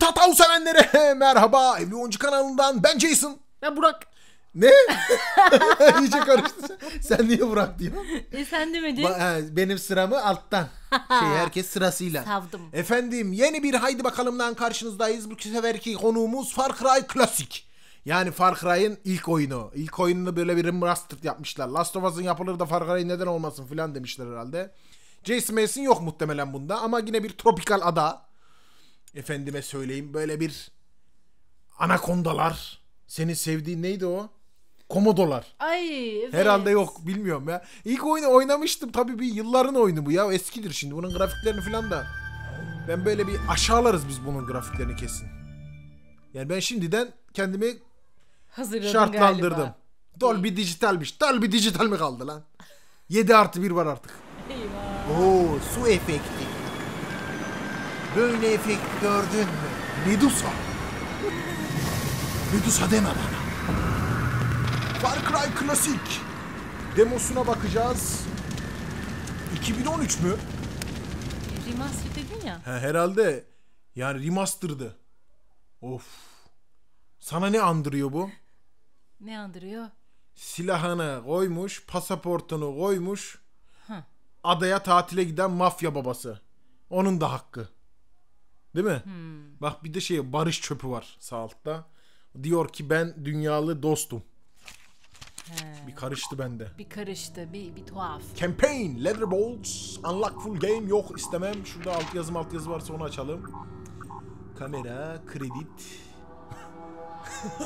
Tatav sevenlere merhaba. Evli Oyuncu kanalından ben Jason. Ben Burak. Ne? İyice karıştı. Sen niye Burak diyorsun? E sen demedin. Ba- he, benim sıramı alttan. Şey herkes sırasıyla. Savdım. Efendim yeni bir haydi bakalımdan karşınızdayız. Bu seferki konuğumuz Far Cry Classic. Yani Far Cry'ın ilk oyunu. İlk oyununu böyle bir remaster yapmışlar. Last of Us'ın yapılır da Far Cry neden olmasın filan demişler herhalde. Jason Mason yok muhtemelen bunda ama yine bir tropikal ada. Efendime söyleyeyim böyle bir anakondalar. Senin sevdiğin neydi o? Komodolar. Ay evet. Herhalde yok bilmiyorum ya. İlk oyunu oynamıştım tabii bir yılların oyunu bu ya eskidir şimdi bunun grafiklerini falan da. Ben böyle bir aşağılarız biz bunun grafiklerini kesin. Yani ben şimdiden kendimi Hazırladın şartlandırdım. galiba. Dolby dijitalmiş. Dolby dijital mi kaldı lan? 7 artı 1 var artık. Eyvah. Oo su efekti. Böyle efekt gördün mü? Medusa. Medusa deme bana. Far Cry Klasik. Demosuna bakacağız. 2013 mü? Remaster dedin ya. He, herhalde. Yani remaster'dı. Of. Sana ne andırıyor bu? Ne andırıyor? Silahını koymuş, pasaportunu koymuş. Hı. Adaya tatile giden mafya babası. Onun da hakkı. Değil mi? Bak bir de şey barış çöpü var sağ altta. Diyor ki ben dünyalı dostum. Bir karıştı bende. Bir karıştı, bir, bir tuhaf. Campaign, Leatherbolts, Unlock Full Game yok istemem. Şurada alt yazım alt yazı varsa onu açalım. Kamera, kredit.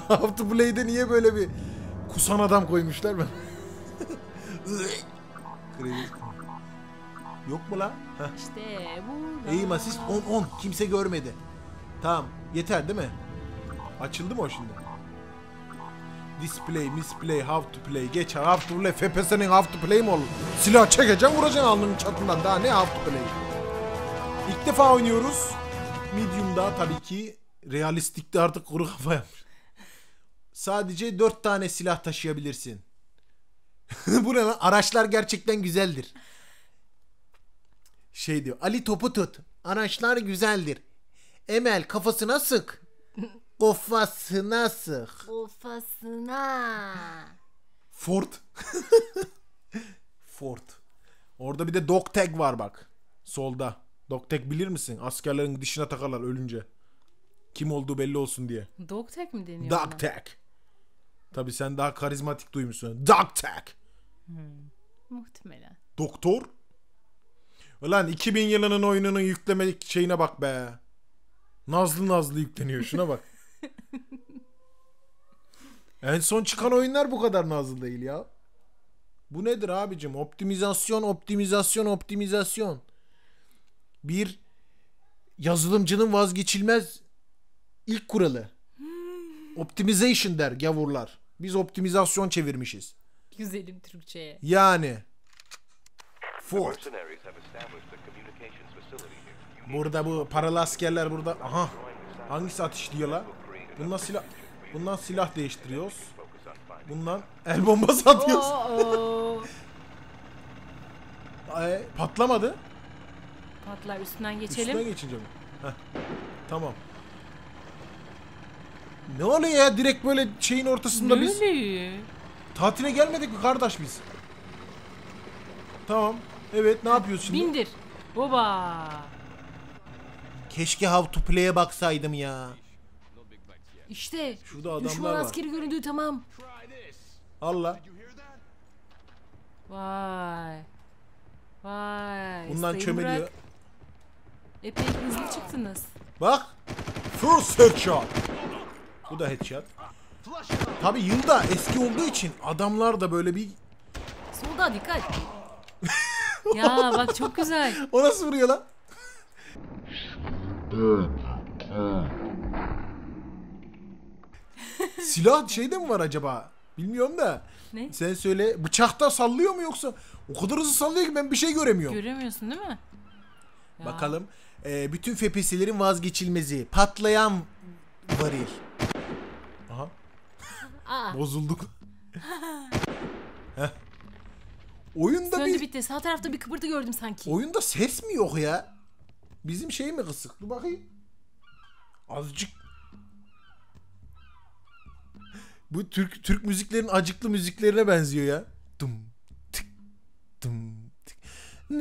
How to Play'de niye böyle bir kusan adam koymuşlar ben? kredit. Yok mu lan? Heh. İşte bu. Aim assist 10 10 kimse görmedi. Tamam yeter değil mi? Açıldı mı o şimdi? Display, misplay, how to play. Geç how to play. FPS'nin how to play mi olur? Silah çekeceksin vuracaksın alnının çatından. Daha ne how to play? İlk defa oynuyoruz. Medium'da tabii ki realistikte artık kuru kafa yapmış. Sadece 4 tane silah taşıyabilirsin. Bu ne lan? Araçlar gerçekten güzeldir. Şey diyor. Ali topu tut. Araçlar güzeldir. Emel kafasına sık. Kafasına sık. Kafasına. Ford. Ford. Orada bir de dog tag var bak. Solda. Dog tag bilir misin? Askerlerin dişine takarlar ölünce. Kim olduğu belli olsun diye. Dog tag mi deniyor Dog ona? tag. Tabi sen daha karizmatik duymuşsun. Dog tag. Muhtemelen. Doktor. Ulan 2000 yılının oyununun yükleme şeyine bak be. Nazlı nazlı yükleniyor şuna bak. en son çıkan oyunlar bu kadar nazlı değil ya. Bu nedir abicim? Optimizasyon, optimizasyon, optimizasyon. Bir yazılımcının vazgeçilmez ilk kuralı. Optimization der gavurlar. Biz optimizasyon çevirmişiz. Güzelim Türkçe'ye. Yani. Ford. Mercenaries have established a communications facility here. Burada bu paralı askerler burada. Aha. Hangisi ateşliyor la? Bundan silah bundan silah değiştiriyoruz. Bundan el bombası atıyoruz. Ay, patlamadı. Patlar üstünden geçelim. Üstüne geçince mi? Heh. Tamam. Ne oluyor ya direkt böyle şeyin ortasında biz Böyle. tatile gelmedik mi kardeş biz? Tamam. Evet ne yapıyoruz şimdi? Bindir. Oba. Keşke How to Play'e baksaydım ya. İşte. Şurada adamlar Düşman var. askeri göründüğü tamam. Allah. Vay. Vay. Bundan Sayın çömeliyor. Burak, Epey hızlı çıktınız. Bak. First headshot. Bu da headshot. Tabi yılda eski olduğu için adamlar da böyle bir... Solda dikkat. Ya bak çok güzel. O nasıl vuruyor lan? Silah şeyde mi var acaba? Bilmiyorum da. Ne? Sen söyle. Bıçakta sallıyor mu yoksa? O kadar hızlı sallıyor ki ben bir şey göremiyorum. Göremiyorsun değil mi? Ya. Bakalım. Ee, bütün FPS'lerin vazgeçilmezi. Patlayan varil. Aha. Aa, Bozulduk. Heh. Oyunda söndü bir bitti. Sağ tarafta bir kıpırtı gördüm sanki. oyunda ses mi yok ya? Bizim şey mi kısık? Dur bakayım. Azıcık Bu Türk Türk müziklerin acıklı müziklerine benziyor ya. Dum tık dum tık. Nü,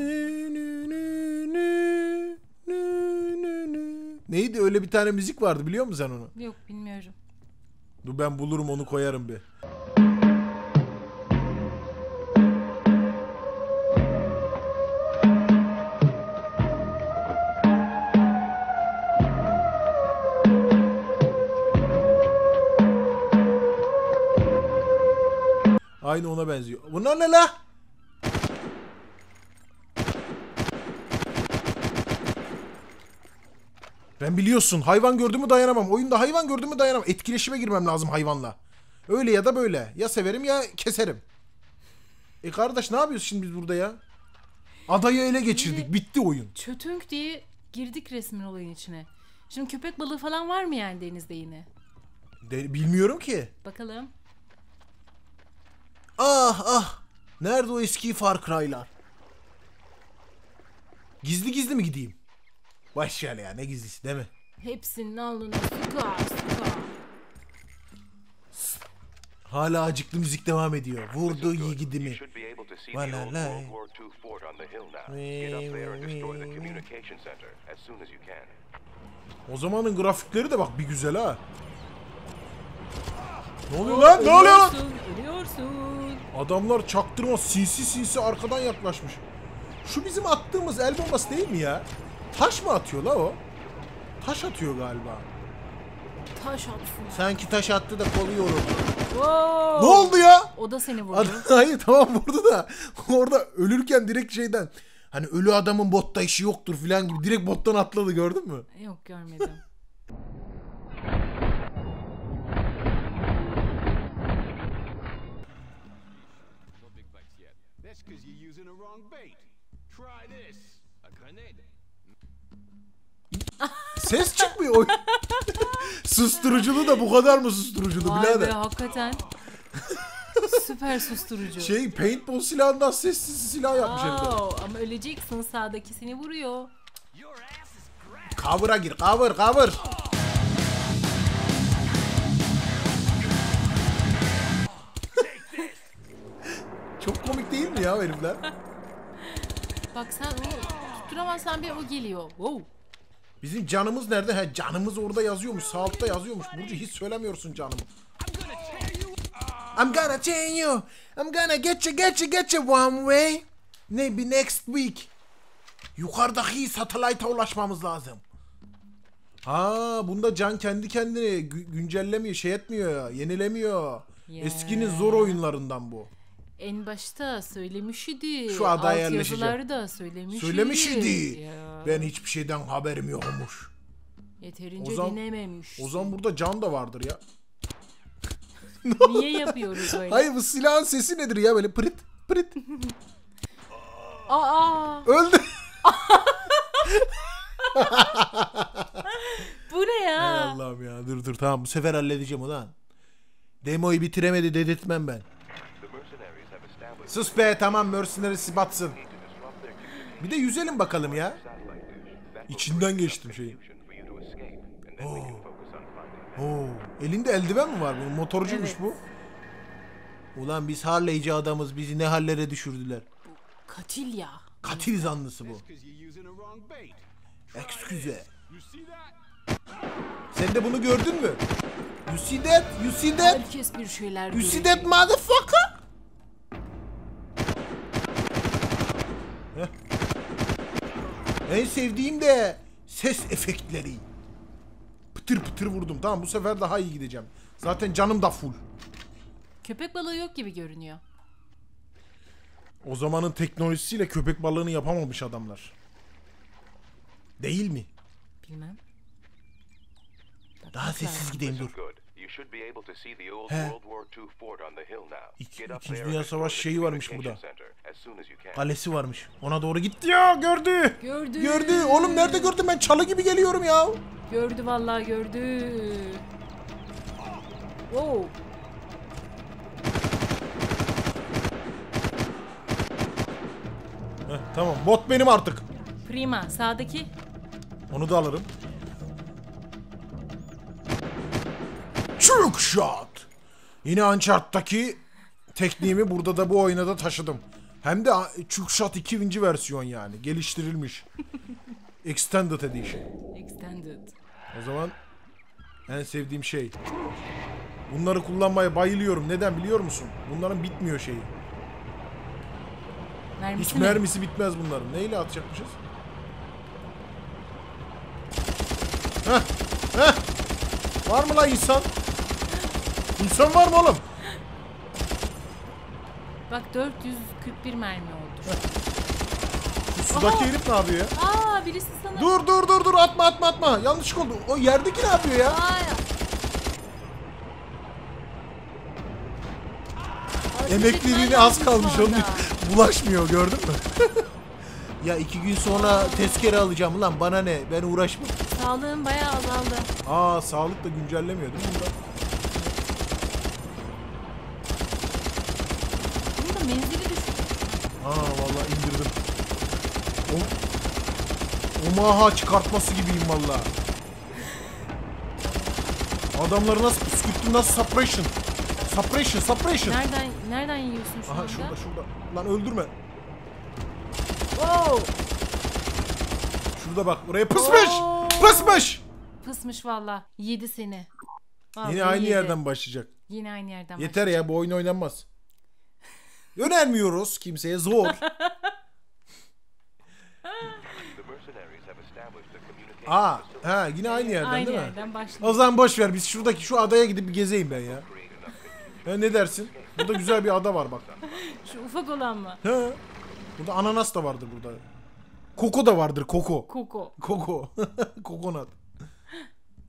nü, nü, nü, nü, nü, nü. Neydi öyle bir tane müzik vardı biliyor musun sen onu? Yok bilmiyorum. Dur ben bulurum onu koyarım bir. Aynı ona benziyor. Bunlar ne la? Ben biliyorsun hayvan gördüğümü dayanamam. Oyunda hayvan gördüğümü dayanamam. Etkileşime girmem lazım hayvanla. Öyle ya da böyle. Ya severim ya keserim. E kardeş ne yapıyoruz şimdi biz burada ya? Adayı ele geçirdik. Bitti oyun. Çötünk diye girdik resmin olayın içine. Şimdi köpek balığı falan var mı yani denizde yine? De- bilmiyorum ki. Bakalım. Ah ah. Nerede o eski Far Cry'lar? Gizli gizli mi gideyim? Baş ver ya ne gizlisi değil mi? Hepsinin alnına sıka sıka. Hala acıklı müzik devam ediyor. Vurdu yiğidimi. can. O zamanın grafikleri de bak bir güzel ha. Ne oluyor lan? Ne oluyor lan? Adamlar çaktırma sinsi sinsi arkadan yaklaşmış. Şu bizim attığımız el bombası değil mi ya? Taş mı atıyor la o? Taş atıyor galiba. Taş atsın. Sanki taş attı da kolu yoruldu. Wow. Ne oldu ya? O da seni vurdu. Hayır tamam vurdu da orada ölürken direkt şeyden hani ölü adamın botta işi yoktur filan gibi direkt bottan atladı gördün mü? Yok görmedim. wrong bait. Try this. A grenade. Ses çıkmıyor. Oy. Susturuculu da bu kadar mı susturuculu Vay be birader? hakikaten. Süper susturucu. Şey paintball silahından sessiz silah yapmış. Wow, ama öleceksin sağdaki seni vuruyor. Cover'a gir cover cover. Çok komik değil mi ya herifler? Bak sen onu tutturamazsan bir o geliyor. Wow. Bizim canımız nerede? He canımız orada yazıyormuş. Sağ altta yazıyormuş. Burcu hiç söylemiyorsun canımı. I'm gonna chain you. I'm gonna get you, get you, get you one way. Maybe next week. Yukarıdaki satellite'a ulaşmamız lazım. Ha bunda can kendi kendine gü- güncellemiyor, şey etmiyor ya, yenilemiyor. Ya. Eskinin zor oyunlarından bu. En başta söylemiş idi. Şu adaya yerleşeceğim. da söylemiş, Söylemiş idi. Ya, Ben hiçbir şeyden haberim yokmuş. yeterince O zaman- dinlememiş. O zaman burada can da vardır ya. Niye yapıyoruz öyle? Hayır bu silahın sesi nedir ya böyle pırt pırt. Aa, Öldü. bu ne ya? Allah'ım ya dur dur tamam bu sefer halledeceğim ulan. Demoyu bitiremedi dedirtmem ben. Sus be tamam mercenaries batsın. Bir de yüzelim bakalım ya. İçinden geçtim şeyi. finding Oo, elinde eldiven mi var bunun? Motorcuymuş Evet. bu. Ulan biz Harley'ci adamız bizi ne hallere düşürdüler. Katil ya. Katil zanlısı bu. Excuse. Sen de bunu gördün mü? You see that? You see that? Herkes bir şeyler You see that motherfucker? En sevdiğim de ses efektleri. Pıtır pıtır vurdum. Tamam bu sefer daha iyi gideceğim. Zaten canım da full. Köpek balığı yok gibi görünüyor. O zamanın teknolojisiyle köpek balığını yapamamış adamlar. Değil mi? Bilmem. Daha sessiz gideyim dur. He. İki- İkinci Dünya Savaşı şeyi varmış burada. Kalesi varmış. Ona doğru gitti ya gördü. Gördü. Gördü. Oğlum nerede gördüm ben çalı gibi geliyorum ya. Gördü vallahi gördü. Wow. Heh, tamam bot benim artık. Prima sağdaki. Onu da alırım. Trick shot. Yine Uncharted'daki tekniğimi burada da bu oyuna da taşıdım. Hem de Trick shot 2. versiyon yani. Geliştirilmiş. Extended Edition. Extended. O zaman en sevdiğim şey. Bunları kullanmaya bayılıyorum. Neden biliyor musun? Bunların bitmiyor şeyi. Mermisi Hiç mi? mermisi bitmez bunların. Neyle atacakmışız? Heh, heh. Var mı lan insan? İnsan var mı oğlum? Bak 441 mermi oldu. Bu sudaki Aha. herif ne yapıyor ya? Aa birisi sana... Dur dur dur dur atma atma atma. Yanlış oldu. O yerdeki ne yapıyor ya? Aa, Emekliliğine az kalmış onun. Bulaşmıyor gördün mü? ya iki gün sonra tezkere alacağım lan bana ne ben uğraşmam. Sağlığın bayağı azaldı. Aa sağlık da güncellemiyor değil mi bunda? Bunun da menzili düştü. Aa vallahi indirdim. O, Omaha çıkartması gibiyim vallahi. Adamları nasıl püskürttüm nasıl suppression. Suppression suppression. Nereden nereden yiyorsun şu Aha anda? şurada şurada. Lan öldürme. Wow! Şurada bak buraya pısmış. Oo. Pısmış. Pısmış valla. Yedi seni. Vallahi Yine aynı yedi. yerden başlayacak. Yine aynı yerden Yeter ya bu oyun oynanmaz. Önermiyoruz kimseye zor. Aa, ha yine aynı yerden Aynı değil mi? yerden başlıyor. O zaman boş ver biz şuradaki şu adaya gidip bir gezeyim ben ya. Ya ne dersin? Burada güzel bir ada var bak. Şu ufak olan mı? He. Burada ananas da vardır burada. Koko da vardır koko. Koko. Koko. Kokonat.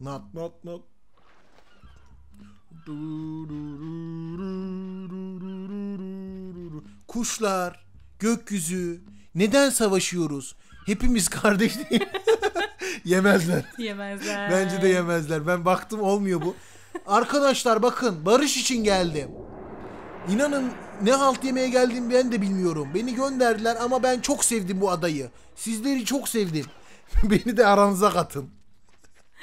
Nat nat nat. Kuşlar, gökyüzü, neden savaşıyoruz? Hepimiz kardeş değil. Yemezler. Yemezler. Bence de yemezler. Ben baktım olmuyor bu. Arkadaşlar bakın barış için geldim. İnanın ne halt yemeye geldiğimi ben de bilmiyorum. Beni gönderdiler ama ben çok sevdim bu adayı. Sizleri çok sevdim. Beni de aranıza katın.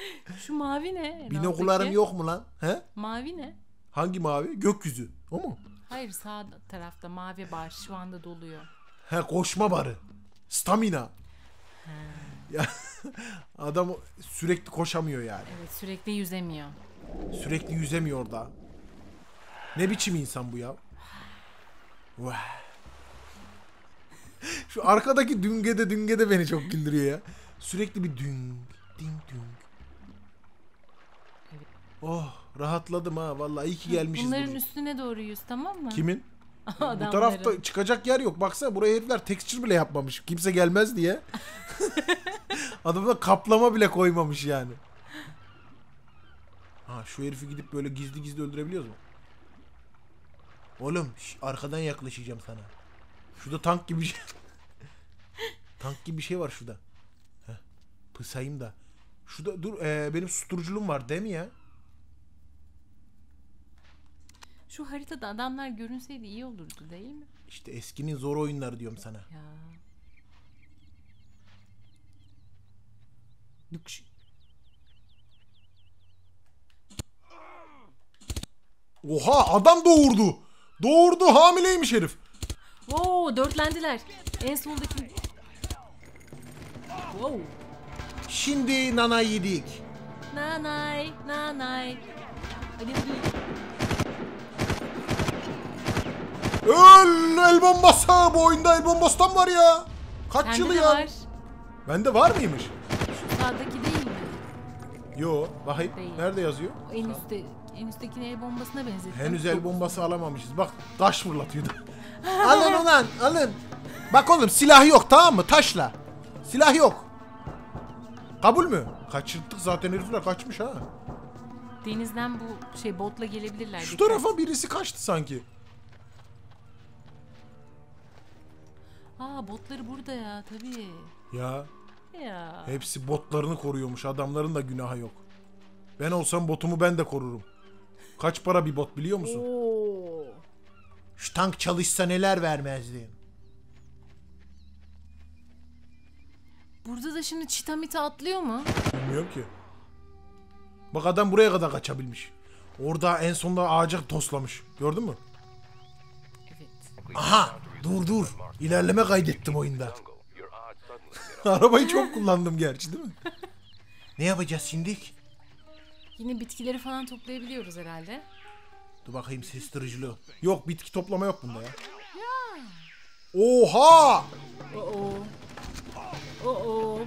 Şu mavi ne? Binokularım yok mu lan? He? Mavi ne? Hangi mavi? Gökyüzü. O mu? Hayır sağ tarafta mavi bar şu anda doluyor. He koşma barı. Stamina. Ya adam sürekli koşamıyor yani. Evet sürekli yüzemiyor. Sürekli yüzemiyor da. Ne biçim insan bu ya? Vah. Şu arkadaki düngede düngede beni çok güldürüyor ya. Sürekli bir düng, ding düng. Oh rahatladım ha vallahi iyi ki gelmişiz Bunların buraya. üstüne doğru yüz tamam mı? Kimin? Bu Adamların. tarafta çıkacak yer yok. Baksana buraya herifler texture bile yapmamış. Kimse gelmez diye. Adamlar kaplama bile koymamış yani. Ha şu herifi gidip böyle gizli gizli öldürebiliyoruz mu? Oğlum şş, arkadan yaklaşacağım sana. Şurada tank gibi bir şey. tank gibi bir şey var şurada. Heh, pısayım da. Şurada dur ee, benim susturuculuğum var değil mi ya? Şu haritada adamlar görünseydi iyi olurdu değil mi? İşte eskinin zor oyunları diyorum sana. Ya. Dıkş. Oha adam doğurdu. Doğurdu hamileymiş herif. Wow dörtlendiler. En soldaki. Wow. Şimdi nana yedik. Nanay, nanay. Hadi hadi. Öl el bombası. Bu oyunda el bombasından var ya. Kaç Sende yılı de ya? var. Bende var mıymış? Şu sağdaki değil mi? Yo bakayım. Değil. Nerede yazıyor? O en üstte, en üsttekine el bombasına benzetti. Henüz el bombası alamamışız. Bak taş fırlatıyordu. alın ulan alın. Bak oğlum silah yok tamam mı? Taşla. Silah yok. Kabul mü? Kaçırttık zaten herifler kaçmış ha. Denizden bu şey botla gelebilirler. Şu dikkat. tarafa birisi kaçtı sanki. Aa botları burada ya tabii. Ya Ya. hepsi botlarını koruyormuş. Adamların da günahı yok. Ben olsam botumu ben de korurum. Kaç para bir bot biliyor musun? Oo. Şu tank çalışsa neler vermezdi. Burada da şimdi çita mita atlıyor mu? Bilmiyorum ki. Bak adam buraya kadar kaçabilmiş. Orada en sonunda ağaca toslamış. Gördün mü? Aha dur dur. İlerleme kaydettim oyunda. Arabayı çok kullandım gerçi değil mi? ne yapacağız şimdi? Yine bitkileri falan toplayabiliyoruz herhalde. Dur bakayım sestırıcılığı. Yok bitki toplama yok bunda ya. Oha! Oo. Oo.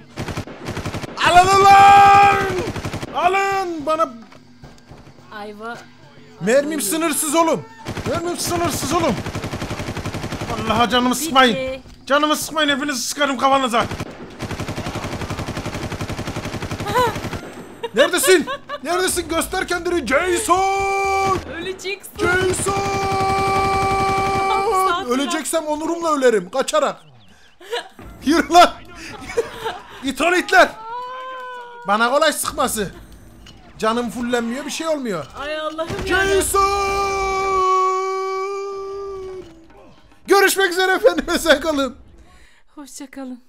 Alın lan! Alın! Bana Ayva. mermim sınırsız oğlum. Mermim sınırsız oğlum. Vallahi canımı sıkmayın. Bitti. Canımı sıkmayın hepinizi sıkarım kafanıza. Neredesin? Neredesin? Göster kendini Jason! Öleceksin. Jason! Öleceksem onurumla ölerim. Kaçarak. Yürü lan. İthal itler. Bana kolay sıkması. Canım fullenmiyor bir şey olmuyor. Ay Allah'ım. Jason! Görüşmek üzere efendim. Sen kalın. Hoşçakalın.